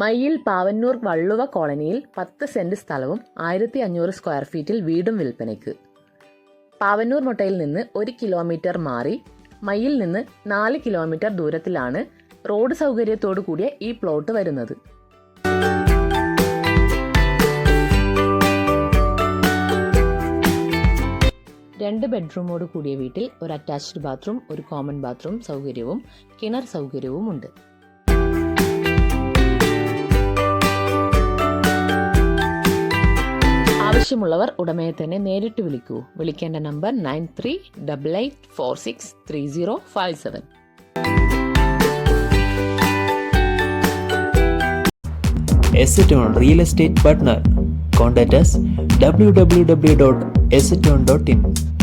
മയ്യിൽ പാവന്നൂർ വള്ളുവ കോളനിയിൽ പത്ത് സെന്റ് സ്ഥലവും ആയിരത്തി അഞ്ഞൂറ് സ്ക്വയർ ഫീറ്റിൽ വീടും വിൽപ്പനയ്ക്ക്. പാവന്നൂർ മുട്ടയിൽ നിന്ന് ഒരു കിലോമീറ്റർ മാറി മയ്യിൽ നിന്ന് നാല് കിലോമീറ്റർ ദൂരത്തിലാണ് റോഡ് സൗകര്യത്തോടു കൂടിയ ഈ പ്ലോട്ട് വരുന്നത്. രണ്ട് ബെഡ്റൂമോട് കൂടിയ വീട്ടിൽ ഒരു അറ്റാച്ച്ഡ് ബാത്റൂം ഒരു കോമൺ ബാത്റൂം സൗകര്യവും കിണർ സൗകര്യവും ഉണ്ട് ആവശ്യമുള്ളവർ ഉടമയെ തന്നെ നേരിട്ട് വിളിക്കൂ. വിളിക്കേണ്ട number nine three double eight four six three zero five seven. Asseton real estate partner contact W W W dot Contact dot www.asseton.in.